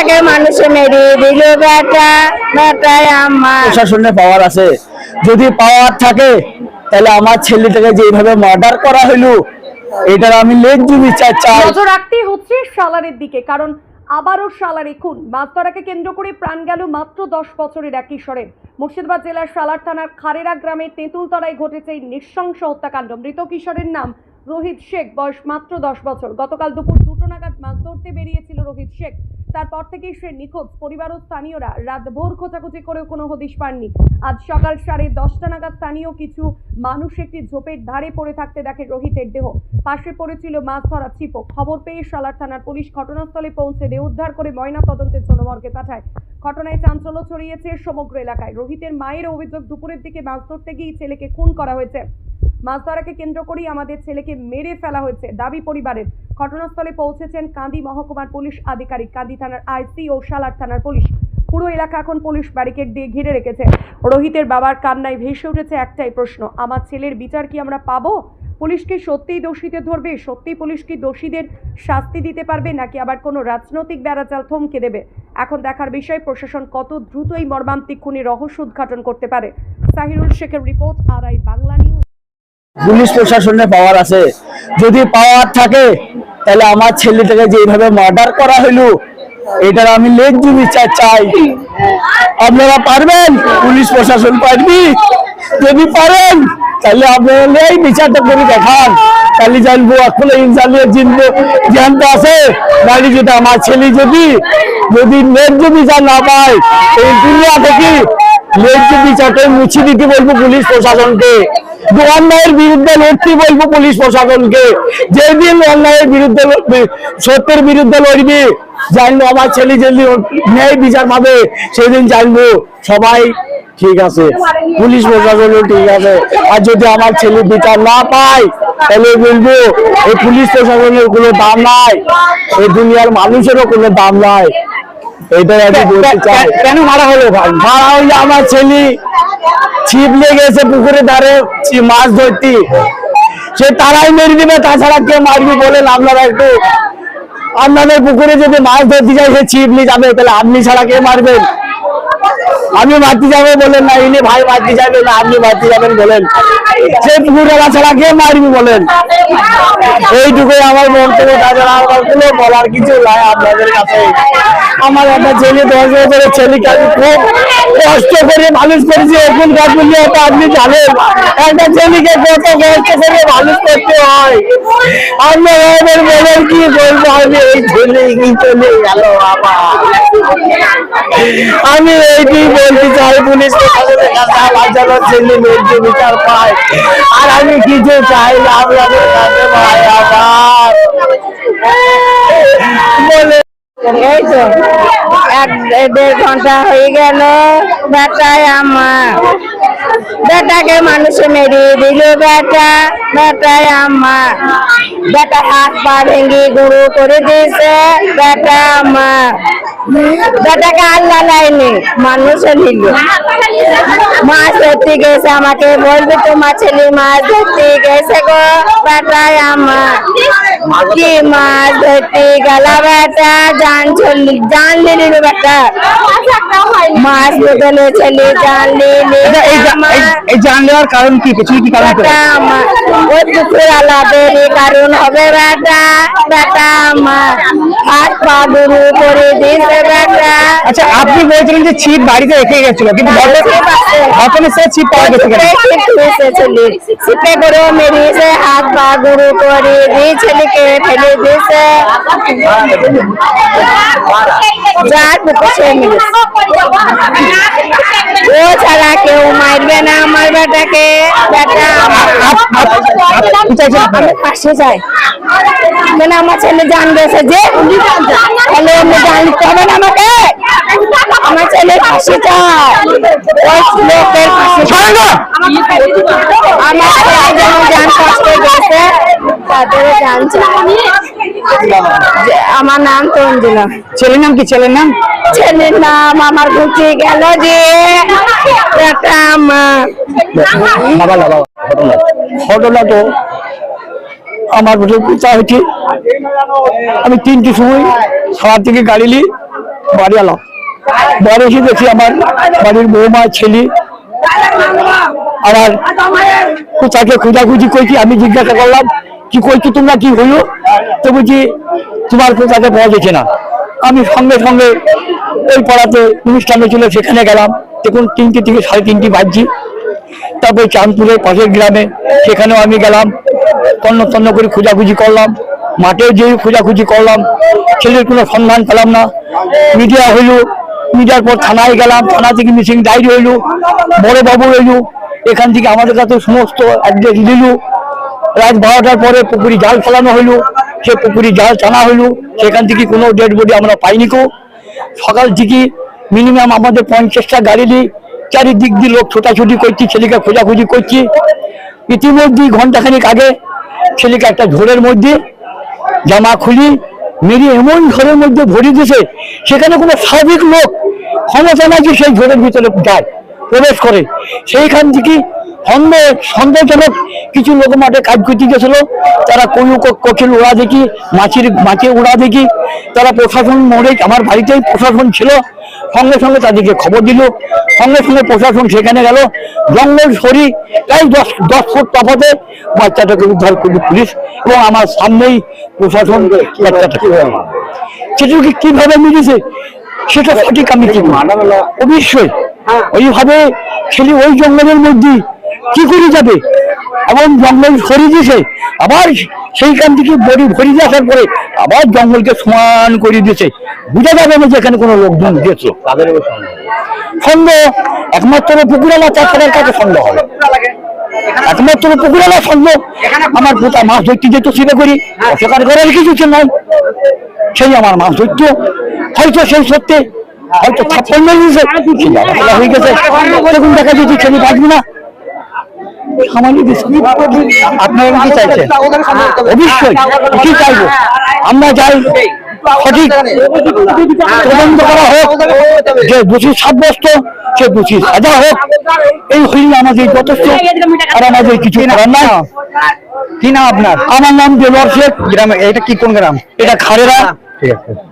বেটাকে মানুষে মেরে দিল বেটা বেটাই আমার। প্রশাসনের পাওয়ার আছে। যদি পাওয়ার থাকে তাহলে আমার ছেলেটাকে যেভাবে মার্ডার করা হইল এটার আমি লেজ্জু বিচার চাই। নজর রাখতেই হচ্ছে সালারের দিকে কারণ আবারও সালারে খুন মাছতরাকে কেন্দ্র করে প্রাণ গেল মাত্র দশ বছরের এক কিশোরের। মুর্শিদাবাদ জেলার সালার থানার খারেরা গ্রামের তেঁতুলতলায় ঘটেছে এই নৃশংস হত্যাকাণ্ড। মৃত কিশোরের নাম রোহিত শেখ বয়স মাত্র দশ বছর। গতকাল দুপুর দুটো নাগাদ মাছ ধরতে বেরিয়েছিল রোহিত শেখ। তারপর থেকেই সে নিখোঁজ। পরিবার ও স্থানীয়রা রাত ভোর খোঁজাখুঁজি করেও কোনো হদিশ পাননি। আজ সকাল সাড়ে দশটা নাগাদ স্থানীয় কিছু মানুষ একটি ঝোপের ধারে পড়ে থাকতে দেখে রোহিতের দেহ। পাশে পড়েছিল মাছ ধরা ছিপো খবর পেয়ে সালার থানার পুলিশ ঘটনাস্থলে পৌঁছে দেহ উদ্ধার করে ময়না তদন্তের জন্য মর্গে পাঠায়। ঘটনায় চাঞ্চল্য ছড়িয়েছে সমগ্র এলাকায়। রোহিতের মায়ের অভিযোগ, দুপুরের দিকে মাছ ধরতে গিয়ে ছেলেকে খুন করা হয়েছে। মাছ ধরাকে কেন্দ্র করেই আমাদের ছেলেকে মেরে ফেলা হয়েছে দাবি পরিবারের। ঘটনাস্থলে পৌঁছেছেন কান্দি মহকুমার পুলিশ আধিকারিক। কান্দি থানার আইসি ও সালার থানার পুলিশ। পুরো এলাকা এখন পুলিশ ব্যারিকেড দিয়ে ঘিরে রেখেছে। রোহিতের বাবার কান্নায় ভেসে উঠেছে একটাই প্রশ্ন, আমার ছেলের বিচার কি আমরা পাবো? পুলিশকে সত্যিই দোষীদের ধরবে? সত্যি পুলিশ কি দোষীদের শাস্তি দিতে পারবে? নাকি আবার কোনো রাজনৈতিক বেড়াচাল থমকে দেবে? এখন দেখার বিষয়, প্রশাসন কত দ্রুত এই মর্মান্তিক খুনের রহস্য উদ্ঘাটন করতে পারে? সাহিরুল শেখের report R I Bangla news. Police প্রশাসনের পাওয়ার আছে। যদি পাওয়ার থাকে তাহলে আমার ছেলেটাকে যেভাবে মার্ডার করা হইল এটার আমি লেজ্জু বিচার চাই। আপনারা পারবেন? পুলিশ প্রশাসন পারবি? যদি পারেন, তাহলে আপনারা এই বিচারটা করে দেখান। তাহলে জানব এখন ইনশাল্লাহ জিনবো জ্ঞান তো আছে? গাড়ি যেটা আমার ছেলে যদি যদি ন্যায্য বিচার না পায়, এই দুনিয়া থেকে ন্যায্য বিচারটা মুছে দিতে বলব পুলিশ প্রশাসনকে। অন্যায়ের বিরুদ্ধে লড়তে বলব পুলিশ প্রশাসনকে। যেদিন অন্যায়ের বিরুদ্ধে সত্যের বিরুদ্ধে লড়বে, জানব আমার ছেলে যেদিন ন্যায় বিচার পাবে, সেদিন জানব। সবাই ঠিক আছে। পুলিশ প্রশাসনও ঠিক আছে। আর যদি আমার ছেলে বিচার না পায়, তাহলে বলব, এই পুলিশ প্রশাসনের কোনো দাম নাই। এই দুনিয়ার মানুষেরও কোনো দাম নাই। এটাই আমি বলতে চাই। কেন মারা হলো ভাই? মারা হইলে আমার ছেলে। ছিপ লেগেছে পুকুরে ধারে মাছ ধরতি। সে তারাই মেরে দিবে তাছাড়া কে মারবি বলেন আপনারা একটু। আপনাদের পুকুরে যদি মাছ ধরতে যায় সে ছিপ নিয়ে যাবে তাহলে আপনি ছাড়া কে মারবেন আমি মারতে যাব বলেন না, ইনি ভাই মারতে যাবে না, আপনি মারতে যাবেন বলেন। সে পুকুরওয়ালা ছাড়া কে মারবি বলেন? এইটুকুই আমার মন্তব্য, তাছাড়া আমার কোনো বলার কিছু নাই আপনাদের কাছে। আমার একটা ছেলে, দশ বছরের ছেলেকে আমি খুব কষ্ট করে মানুষ করেছি এখন কাজগুলি হয়তো আপনি জানেন, একটা ছেলেকে কত কষ্ট করে মানুষ করতে হয়। আপনারা বলেন কি বলব? আমি এই ছেলে কি চলে গেল আমার আমি এইটাই বলতে চাই, পুলিশ মেয়েকে বিচার পায়। আর আমি কিছু চাই না আপনাদের আমার এই তো, এক দেড় ঘণ্টা হয়ে গেল বেটায় আমার। বেটাকে মানুষে মেরে দিল বেটা, বেটাই আমার। বেটা হাত পা ভেঙে গুঁড়ো করে দিয়েছে, বেটা আমার। বেটাকে আল্লাহ লাইনি মানুষে নিল। মাছ ধরতে গেছে আমাকে বলবে, তোমার ছেলে মাছ ধরতে গেছে গো, বেটাই আমার। কি মাছ ধরতে গেল বেটা জান চলি জান রে বেটা মাছ ধরতে ছেলে জান আমার। এই জান নেওয়ার কারণ কি? পেছনে কি কারণ বেটা ওই পুকুর আলাদের কারণ হবে বেটা বেটা আমার। হাত পা গুরু করে দিয়েছে বেটা। আচ্ছা আপনি বলছিলেন যে ছিপ বাড়িতে রেখে গেছিল কিন্তু ঘটনা সে ছিপ পাওয়া গেছে কেন? সিপে করে মেরিয়েছে হাত পা গুরু করে দিয়ে ছেলেকে ফেলে দিয়েছে যার পুকুর সে মিলেছে। ও ছাড়া কেউ মারবে না আমার বেটাকে। বেটা আমার আপ- আপ- আপ- কি চাইছেন আপনারা? আমি ফাঁসে যাই। মানে আমার ছেলে জান গেছে যে তাহলে আমি জান লিখতে হবে না আমাকে। আমার ছেলে ফাঁসি চায়। লোকের ফাঁসি আমার ছেলে যেমন জান কষ্ট গেছে তাদের জান আমার নাম তঞ্জনা। ছেলের নাম কি? ছেলের নাম? ছেলের নাম আমার ঘুচে গেল যে একটা আমার ঘটনা তো আমার কুচা হয়েছে আমি তিনটি সময় সারা থেকে গাড়ি নি বাড়ি এলাম। বাড়ি এসে দেখি আমার বাড়ির বৌমা, ছেলে আমার তাকে খোঁজাখুঁজি করছি আমি জিজ্ঞাসা করলাম, কি করছি তোমরা, কি হইল? তো বলছি, তোমার কোথাকে পাওয়া যাচ্ছে না। আমি সঙ্গে সঙ্গে ওই পাড়াতে অনুষ্ঠানে ছিল, সেখানে গেলাম। দেখুন তিনটে থেকে সাড়ে তিনটি বাজছি। তারপরে চাঁদপুরের পাশের গ্রামে, সেখানেও আমি গেলাম, তন্ন তন্ন করে খোঁজাখুঁজি করলাম মাঠেও যেই খোঁজাখুঁজি করলাম, ছেলের কোনো সন্ধান পেলাম না। মিডিয়া হইল, মিডিয়ার পর থানায় গেলাম, থানা থেকে মিসিং ডায়েরি হইল, বড় বাবু হইল, এখান থেকে আমাদের কাছে সমস্ত অ্যাড্রেস দিল। রাত বারোটার পরে পুকুরি জাল ফেলানো হইল, সে পুকুরি জাল টানা হইল, সেখান থেকে কোনো ডেড বডি আমরা পাইনি কো। সকাল থেকে মিনিমাম আমাদের পঞ্চাশটা গাড়ি নিয়ে চারিদিক দিয়ে লোক ছোটাছুটি করছি, ছেলেকে খোঁজাখুঁজি করছি। ইতিমধ্যে ঘন্টাখানিক আগে ছেলেকে একটা ঝোড়ের মধ্যে জামা খুলি মেরে এমন ঝোড়ের মধ্যে ভরি দিয়েছে, সেখানে কোনো স্বাভাবিক লোক ক্ষমতা যে সেই ঝোড়ের ভিতরে যায়, প্রবেশ করে। সেইখান থেকে সন্দেহ, সন্দেহজনক কিছু লোক মাঠে কাজ করতে গেছিল। তারা কলু কোকিল উড়া দেখি, মাছির, মাছে উড়া দেখি। তারা প্রশাসন মোড়ে আমার বাড়িতেই প্রশাসন ছিল। সঙ্গে সঙ্গে তাদেরকে খবর দিল সঙ্গে সঙ্গে প্রশাসন সেখানে গেল। জঙ্গল সরি প্রায় দশ দশ ফুট তফাতে বাচ্চাটাকে উদ্ধার করল পুলিশ এবং আমার সামনেই প্রশাসন বাচ্চাটাকে সেটাকে কীভাবে মিলেছে সেটা সঠিক আমি কি অবশ্যই ওইভাবে ছেলে ওই জঙ্গলের মধ্যে কি করে যাবে? এমন জঙ্গল সরিয়ে দিয়েছে। আবার সেইখান থেকে বড়ি ভরি আসার পরে আবার জঙ্গলকে সমান করে দিয়েছে। বুঝা যাবে না যে এখানে কোনো লোকজন দিয়েছে সন্দেহ একমাত্র পুকুরালা চাষার কাছে সন্দেহ হবে। একমাত্র পুকুরালা সন্দেহ। আমার পোতা মাছ ধরতে যেত সেটা করি। অস্বীকার করার কিছু নাই সেই আমার মাছ ধরতো। হয়তো সেই সত্যি হয়তো ছাপ্পান্ন হয়ে গেছে। তখন দেখা যাচ্ছে ছেলে বাঁচবে না। সামান্য বিষয়। আপনারা কি চাইছেন অবশ্যই কি চাইব আমরা চাই সঠিক তদন্ত করা হোক যে দোষী সাব্যস্ত সে দোষী সাজা হোক এই হইলে আমাদের যথেষ্ট আর আমাদের কিছু করার নাই কি নাম আপনার আমার নাম দেবর শেখ গ্রামে এটা কি কোন গ্রাম এটা খারেরা ঠিক আছে